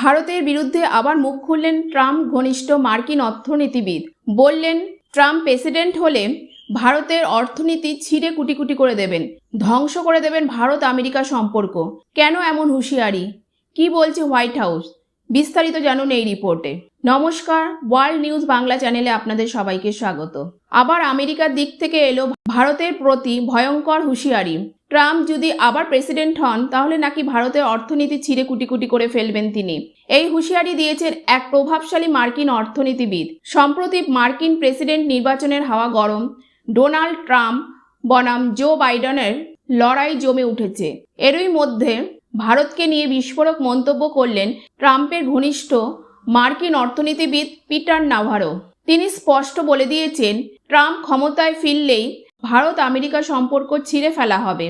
ভারতের বিরুদ্ধে আবার মুখ খুললেন ট্রাম্প ঘনিষ্ঠ মার্কিন অর্থনীতিবিদ। বললেন, ট্রাম্প প্রেসিডেন্ট হলে ভারতের অর্থনীতি ছিঁড়ে কুটি কুটি করে দেবেন, ধ্বংস করে দেবেন ভারত আমেরিকা সম্পর্ক। কেন এমন হুঁশিয়ারি? কি বলছে হোয়াইট হাউস? বিস্তারিত জানুন এই রিপোর্টে। নমস্কার, ওয়ার্ল্ড নিউজ বাংলা চ্যানেলে আপনাদের সবাইকে স্বাগত। আবার আমেরিকার দিক থেকে এলো ভারতের প্রতি ভয়ঙ্কর হুঁশিয়ারি। ট্রাম্প যদি আবার প্রেসিডেন্ট হন, তাহলে নাকি ভারতের অর্থনীতি ছিঁড়ে কুটি কুটি করে ফেলবেন তিনি। এই হুঁশিয়ারি দিয়েছেন এক প্রভাবশালী মার্কিন অর্থনীতিবিদ। সম্প্রতি মার্কিন প্রেসিডেন্ট নির্বাচনের হাওয়া গরম, ডোনাল্ড ট্রাম্প বনাম জো বাইডেনের লড়াই জমে উঠেছে। এরই মধ্যে ভারতকে নিয়ে বিস্ফোরক মন্তব্য করলেন ট্রাম্পের ঘনিষ্ঠ মার্কিন অর্থনীতিবিদ পিটার নাভারো। তিনি স্পষ্ট বলে দিয়েছেন, ট্রাম্প ক্ষমতায় ফিরলেই ভারত আমেরিকা সম্পর্ক ছিঁড়ে ফেলা হবে।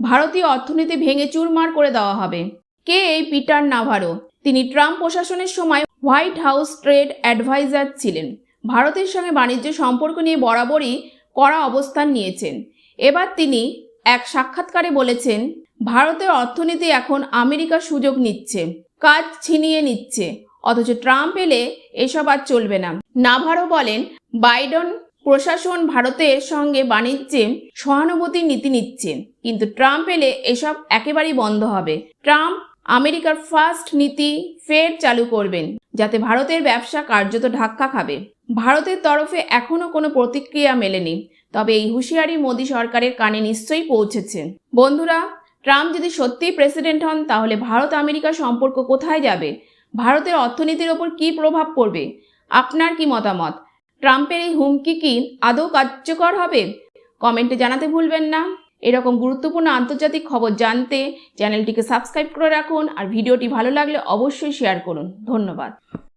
ভারতীয় অর্থনীতি ভেঙে চুরমার করে দেওয়া হবে। কে এই পিটার নাভারো? তিনি ট্রাম্প প্রশাসনের সময় হোয়াইট হাউস ট্রেড অ্যাডভাইজার ছিলেন। ভারতের সঙ্গে বাণিজ্য সম্পর্ক নিয়ে বরাবরই কড়া অবস্থান নিয়েছেন। এবার তিনি এক সাক্ষাৎকারে বলেছেন, ভারতের অর্থনীতি এখন আমেরিকার সুযোগ নিচ্ছে, কাজ ছিনিয়ে নিচ্ছে। অথচ ট্রাম্প এলে এসব আর চলবে না। নাভারো বলেন, বাইডেন প্রশাসন ভারতের সঙ্গে বাণিজ্যে সহানুভূতির নীতি নিচ্ছে। কিন্তু ট্রাম্প এলে এসব একেবারেই বন্ধ হবে। ট্রাম্প আমেরিকার ফার্স্ট নীতি ফের চালু করবেন, যাতে ভারতের ব্যবসা কার্যত ধাক্কা খাবে। ভারতের তরফে এখনও কোনো প্রতিক্রিয়া মেলেনি, তবে এই হুঁশিয়ারি মোদী সরকারের কানে নিশ্চয়ই পৌঁছেছে। বন্ধুরা, ট্রাম্প যদি সত্যিই প্রেসিডেন্ট হন, তাহলে ভারত আমেরিকা সম্পর্ক কোথায় যাবে? ভারতের অর্থনীতির ওপর কী প্রভাব পড়বে? আপনার কি মতামত? ট্রাম্পের এই হুমকি কি আদৌ কার্যকর হবে? কমেন্টে জানাতে ভুলবেন না। এরকম গুরুত্বপূর্ণ আন্তর্জাতিক খবর জানতে চ্যানেলটিকে সাবস্ক্রাইব করে রাখুন আর ভিডিওটি ভালো লাগলে অবশ্যই শেয়ার করুন। ধন্যবাদ।